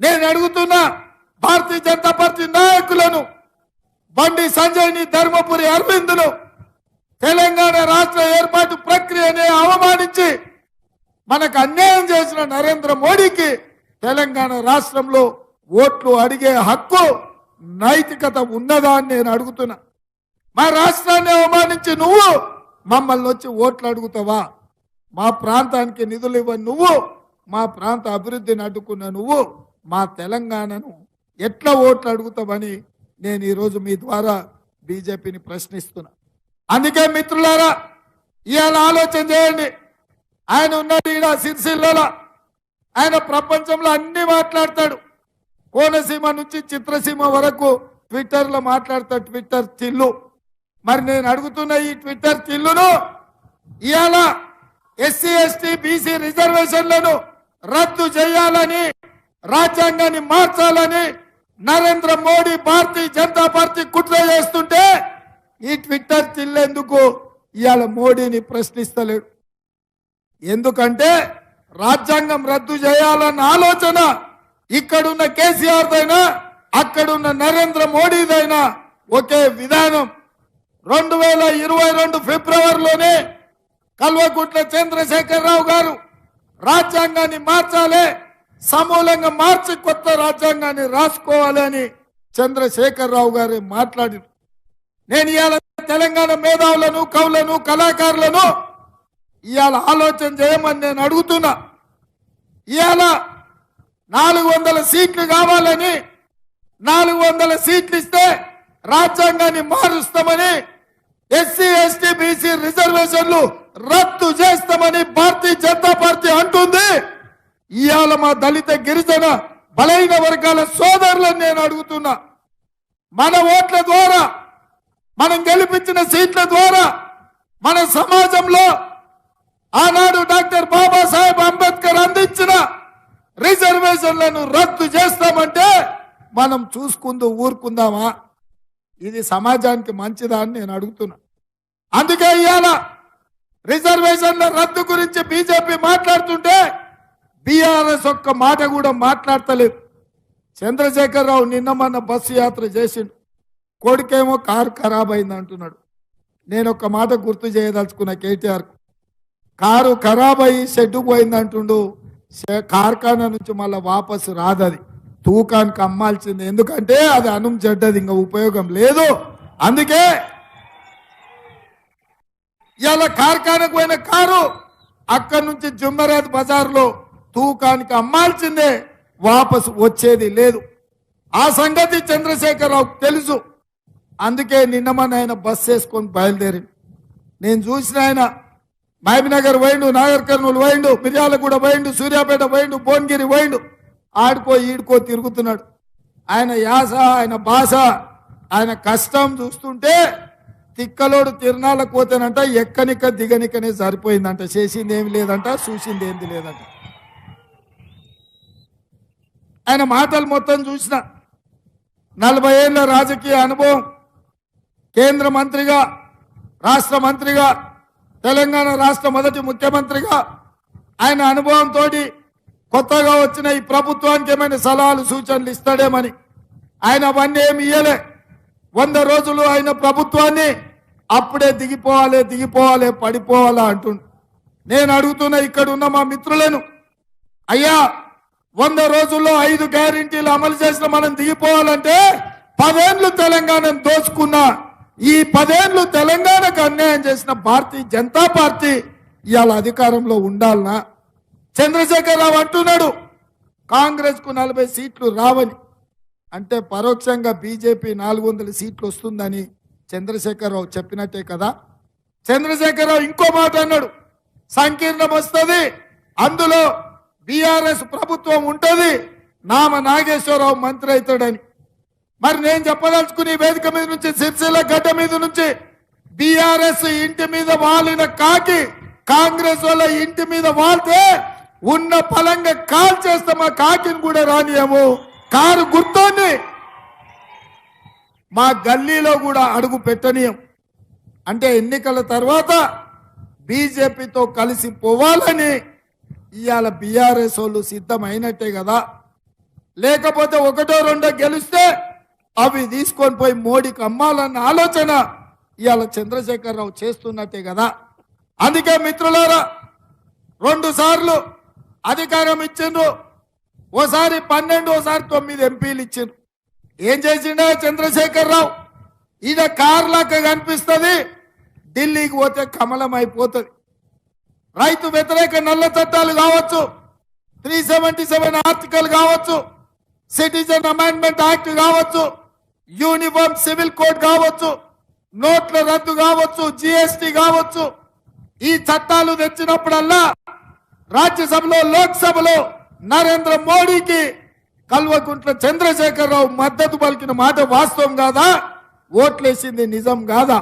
నేను అడుగుతున్నా భారతీయ జనతా పార్టీ నాయకులను బండి సంజయ్ని ధర్మపురి అరవిందులు తెలంగాణ రాష్ట్ర ఏర్పాటు ప్రక్రియని అవమానించి మనకు అన్యాయం చేసిన నరేంద్ర మోడీకి తెలంగాణ రాష్ట్రంలో ఓట్లు అడిగే హక్కు నైతికత ఉన్నదా అని నేను అడుగుతున్నా. మా రాష్ట్రాన్ని అవమానించి నువ్వు మమ్మల్ని వచ్చి ఓట్లు అడుగుతావా? మా ప్రాంతానికి నిధులు ఇవ్వ నువ్వు మా ప్రాంత అభివృద్ధిని అడ్డుకున్న నువ్వు మా తెలంగాణను ఎట్లా ఓట్లు అడుగుతామని నేను ఈరోజు మీ ద్వారా బీజేపీని ప్రశ్నిస్తున్నా. అందుకే మిత్రులారా ఇవాళ ఆలోచన చేయండి. ఆయన ఉన్నది ఈడ సిరిసిల్లలో. ఆయన ప్రపంచంలో అన్ని మాట్లాడతాడు. కోనసీమ నుంచి చిత్రసీమ వరకు ట్విట్టర్లో మాట్లాడతాడు ట్విట్టర్ చిల్లు. మరి నేను అడుగుతున్న ఈ ట్విట్టర్ చిల్లును ఇవాళ ఎస్సీ ఎస్టీ బీసీ రిజర్వేషన్లను రద్దు చేయాలని రాజ్యాంగాన్ని మార్చాలని నరేంద్ర మోడీ భారతీయ జనతా పార్టీ కుట్ర చేస్తుంటే ఈ ట్విట్టర్ తిల్లేందుకు ఇవాళ మోడీని ప్రశ్నిస్తలేడు. ఎందుకంటే రాజ్యాంగం రద్దు చేయాలన్న ఆలోచన ఇక్కడున్న కేసీఆర్ దైనా అక్కడున్న నరేంద్ర మోడీదైనా ఒకే విధానం. రెండు వేల ఇరవై రెండు ఫిబ్రవరిలోనే కల్వకుంట్ల చంద్రశేఖరరావు గారు రాజ్యాంగాన్ని మార్చాలి సమూలంగా మార్చి కొత్త రాజ్యాంగాన్ని రాసుకోవాలి అని చంద్రశేఖరరావు గారు మాట్లాడి నేను ఇవాళ తెలంగాణ మేధావులను కవులను కళాకారులను ఇవాళ ఆలోచన చేయమని నేను అడుగుతున్నా. ఇవాళ నాలుగు వందల సీట్లు కావాలని నాలుగు వందల సీట్లు ఇస్తే రాజ్యాంగాన్ని మారుస్తామని ఎస్సీ ఎస్టీ బీసీ రిజర్వేషన్లు రద్దు చేస్తామని భారతీయ జనతా పార్టీ అంటుంది. ఇవాళ మా దళిత గిరిజన బలైన వర్గాల సోదరులను నేను అడుగుతున్నా. మన ఓట్ల ద్వారా మనం గెలిపించిన సీట్ల ద్వారా మన సమాజంలో ఆనాడు డాక్టర్ బాబాసాహెబ్ అంబేద్కర్ అందించిన రిజర్వేషన్లను రద్దు చేస్తామంటే మనం చూసుకుంటూ ఊరుకుందామా? ఇది సమాజానికి మంచిదా అని నేను అడుగుతున్నా. అందుకే ఇవాళ రిజర్వేషన్ల రద్దు గురించి బీజేపీ మాట్లాడుతుంటే బీఆర్ఎస్ ఒక్క మాట కూడా మాట్లాడతలేదు. చంద్రశేఖరరావు నిన్న మొన్న బస్సు యాత్ర చేసిండు. కొడుకేమో కారు ఖరాబ్ అయింది అంటున్నాడు. నేను ఒక మాట గుర్తు చేయదలుచుకున్న కేటీఆర్. కారు ఖరాబ్ అయ్యి షెడ్డు పోయింది అంటుండు. షె- కార్ఖానా నుంచి మళ్ళీ వాపసు రాదది. తూకానికి అమ్మాల్సింది. ఎందుకంటే అది అనం చెడ్డది ఇంకా ఉపయోగం లేదు. అందుకే ఇలా కార్ఖానకు పోయిన కారు అక్కడి నుంచి జుమ్మరాజ్ బజార్లో తూకానికి అమ్మాల్సిందే వాపసు వచ్చేది లేదు. ఆ సంగతి చంద్రశేఖరరావు తెలుసు. అందుకే నిన్న మన ఆయన బస్ వేసుకొని బయలుదేరి నేను చూసిన ఆయన మహబీనగర్ పోయిండు నాగర్ కర్నూలు పోయిండు మిర్యాలగూడ పోయిండు సూర్యాపేట పోయిండు భువనగిరి పోయిండు. ఆడుకో ఈడుకో తిరుగుతున్నాడు. ఆయన యాస ఆయన భాష ఆయన కష్టం చూస్తుంటే తిక్కలోడు తిరణాలకు పోతేనంట ఎక్కనిక దిగనికనే సరిపోయిందంట. చేసింది ఏమి లేదంట చూసింది ఏంది లేదంట. ఆయన మాటలు మొత్తం చూసిన నలభై ఏళ్ళ రాజకీయ అనుభవం కేంద్ర మంత్రిగా రాష్ట్ర మంత్రిగా తెలంగాణ రాష్ట్ర మొదటి ముఖ్యమంత్రిగా ఆయన అనుభవంతో కొత్తగా వచ్చిన ఈ ప్రభుత్వానికి ఏమైనా సలహాలు సూచనలు ఇస్తాడేమని ఆయన అవన్నీ ఏమి ఇయ్యలే. వంద రోజులు ఆయన ప్రభుత్వాన్ని అప్పుడే దిగిపోవాలి దిగిపోవాలి పడిపోవాలా అంటుండు. నేను అడుగుతున్న ఇక్కడ ఉన్న మా మిత్రులను అయ్యా వంద రోజుల్లో ఐదు గ్యారెంటీలు అమలు చేసిన మనం దిగిపోవాలంటే పదేండ్లు తెలంగాణను దోచుకున్న ఈ పదేండ్లు తెలంగాణకు అన్యాయం చేసిన భారతీయ జనతా పార్టీ ఇవాళ అధికారంలో ఉండాలనా? చంద్రశేఖరరావు అంటున్నాడు కాంగ్రెస్కు నలభై సీట్లు రావని. అంటే పరోక్షంగా బీజేపీ నాలుగు వందల సీట్లు వస్తుందని చంద్రశేఖరరావు చెప్పినట్టే కదా? చంద్రశేఖరరావు ఇంకో మాట అన్నాడు సంకీర్ణం వస్తుంది అందులో బీఆర్ఎస్ ప్రభుత్వం ఉంటుంది. నామ నాగేశ్వరరావు మంత్రి అవుతాడని. మరి నేను చెప్పదలుచుకుని వేదిక మీద నుంచి సిరిసిల్ల గడ్డ మీద నుంచి బీఆర్ఎస్ ఇంటి మీద వాలిన కాకి కాంగ్రెస్ వాళ్ళ ఇంటి మీద వాళ్తే ఉన్న పలంగా కాల్ చేస్తే మా కాకిని కూడా రానియము. కారు గుర్తోంది. మా గల్లీలో కూడా అడుగు పెట్టనీయం. అంటే ఎన్నికల తర్వాత బీజేపీతో కలిసి పోవాలని ఇవాళ బీఆర్ఎస్ వాళ్ళు సిద్ధమైనట్టే కదా. లేకపోతే ఒకటో రెండో గెలిస్తే అవి తీసుకొని పోయి మోడీకి అమ్మాలన్న ఆలోచన ఇవాళ చంద్రశేఖరరావు చేస్తున్నట్టే కదా. అందుకే మిత్రులారా రెండు సార్లు అధికారం ఇచ్చిండ్రు. ఓసారి పన్నెండు ఓసారి తొమ్మిది ఎంపీలు ఇచ్చిండ్రు. ఏం చేసిండే చంద్రశేఖరరావు? ఈయన కార్ కనిపిస్తుంది ఢిల్లీకి పోతే కమలం అయిపోతుంది రైతు వ్యతిరేక నల్ల చట్టాలు కావచ్చు త్రీ సెవెంటీ సెవెన్ ఆర్టికల్ కావచ్చు సిటిజన్ అమెండ్మెంట్ యాక్ట్ కావచ్చు యూనిఫామ్ సివిల్ కోడ్ కావచ్చు నోట్ల రద్దు కావచ్చు జిఎస్టి కావచ్చు. ఈ చట్టాలు తెచ్చినప్పుడల్లా రాజ్యసభలో లోక్సభలో నరేంద్ర మోడీకి కల్వకుంట్ల చంద్రశేఖరరావు మద్దతు పలికిన మాట వాస్తవం కాదా? ఓట్లేసింది నిజం కాదా?